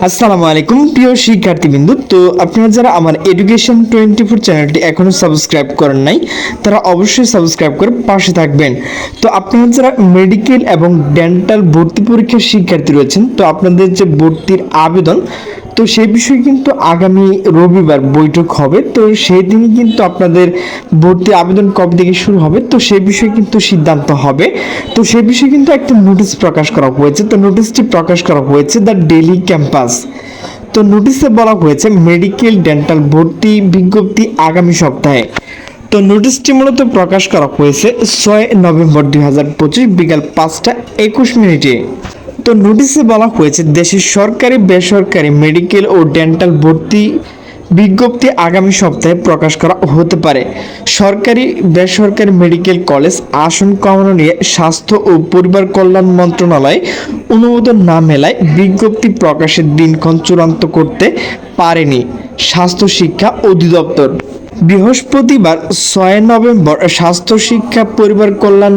আসসালামু আলাইকুম, প্রিয় শিক্ষার্থীবৃন্দু। তো আপনারা যারা আমার এডুকেশন টোয়েন্টি ফোর চ্যানেলটি এখনও সাবস্ক্রাইব করেন নাই, তারা অবশ্যই সাবস্ক্রাইব করে পাশে থাকবেন। তো আপনারা যারা মেডিকেল এবং ডেন্টাল ভর্তি পরীক্ষার শিক্ষার্থী রয়েছেন, তো আপনাদের যে ভর্তির আবেদন তো সেই বিষয়ে কিন্তু আগামী রবিবার বৈঠক হবে। তো সেই দিনই কিন্তু আপনাদের ভর্তি আবেদন কবে থেকে শুরু হবে? তো সেই বিষয়ে কিন্তু সিদ্ধান্ত হবে। তো সেই বিষয়ে কিন্তু একটা নোটিশ প্রকাশ করা হয়েছে। তো নোটিশটি প্রকাশ করা হয়েছে দ্য ডেলি ক্যাম্পাস। তো নোটিশে বলা হয়েছে, মেডিকেল ডেন্টাল ভর্তি বিজ্ঞপ্তি আগামী সপ্তাহে। তো নোটিশটি মূলত প্রকাশ করা হয়েছে ছয় নভেম্বর দুই হাজার পঁচিশ বিকাল পাঁচটা একুশ মিনিটে। তো নোটিশে বলা হয়েছে, দেশের সরকারি, বেসরকারি মেডিকেল ও ডেন্টাল ভর্তি বিজ্ঞপ্তি আগামী সপ্তাহে প্রকাশ করা হতে পারে। সরকারি, বেসরকারি মেডিকেল কলেজ আসন কমানো নিয়ে স্বাস্থ্য ও পরিবার কল্যাণ মন্ত্রণালয় অনুমোদন না মেলায় বিজ্ঞপ্তি প্রকাশের দিনক্ষণ চূড়ান্ত করতে পারেনি স্বাস্থ্য শিক্ষা অধিদপ্তর। বৃহস্পতিবার ছয় নভেম্বর স্বাস্থ্য শিক্ষা, পরিবার কল্যাণ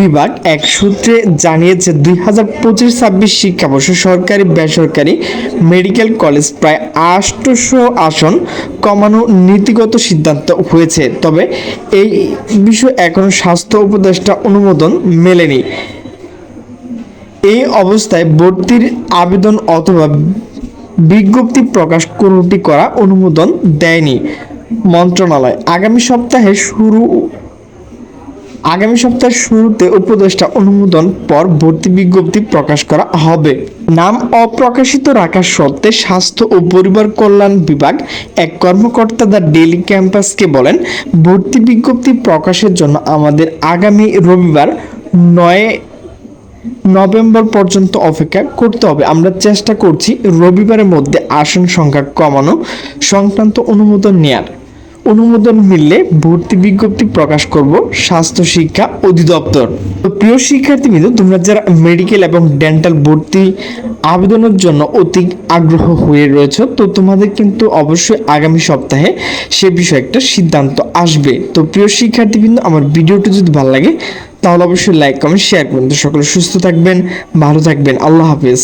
বিভাগ এক সূত্রে জানিয়েছে, দুই হাজার পঁচিশ ছাব্বিশ শিক্ষাবর্ষে সরকারি, বেসরকারি মেডিকেল কলেজ প্রায় আটশোশো আসন কমানো নীতিগত সিদ্ধান্ত হয়েছে। তবে এই বিষয়ে এখনও স্বাস্থ্য উপদেষ্টা অনুমোদন মেলেনি। এই অবস্থায় ভর্তির আবেদন অথবা বিজ্ঞপ্তি প্রকাশ কোনোটি করা অনুমোদন দেয়নি মন্ত্রণালয়। আগামী সপ্তাহে শুরু আগামী সপ্তাহের শুরুতে উপদেষ্টা অনুমোদন পর ভর্তি বিজ্ঞপ্তি প্রকাশ করা হবে। নাম অপ্রকাশিত রাখার সত্ত্বে স্বাস্থ্য ও পরিবার কল্যাণ বিভাগ এক কর্মকর্তা দ্য ডেলি ক্যাম্পাসকে বলেন, ভর্তি বিজ্ঞপ্তি প্রকাশের জন্য আমাদের আগামী রবিবার নয় নভেম্বর পর্যন্ত অপেক্ষা করতে হবে। আমরা চেষ্টা করছি রবিবারের মধ্যে আসন সংখ্যা কমানো, সংক্রান্ত অনুমোদন নেয়ার। অনুমোদন মিললে ভর্তি বিজ্ঞপ্তি প্রকাশ করব স্বাস্থ্য শিক্ষা অধিদপ্তর। তো প্রিয় শিক্ষার্থীবৃন্দ তোমরা যারা মেডিকেল এবং ডেন্টাল ভর্তি আবেদনের জন্য অতি আগ্রহ হয়ে রয়েছে, তো তোমাদের কিন্তু অবশ্যই আগামী সপ্তাহে সে বিষয়ে একটা সিদ্ধান্ত আসবে। তো প্রিয় শিক্ষার্থীবৃন্দ আমার ভিডিওটি যদি ভালো লাগে, তাহলে অবশ্যই লাইক কমেন্ট শেয়ার করবেন তো সকলে সুস্থ থাকবেন, ভালো থাকবেন। আল্লাহ হাফেজ।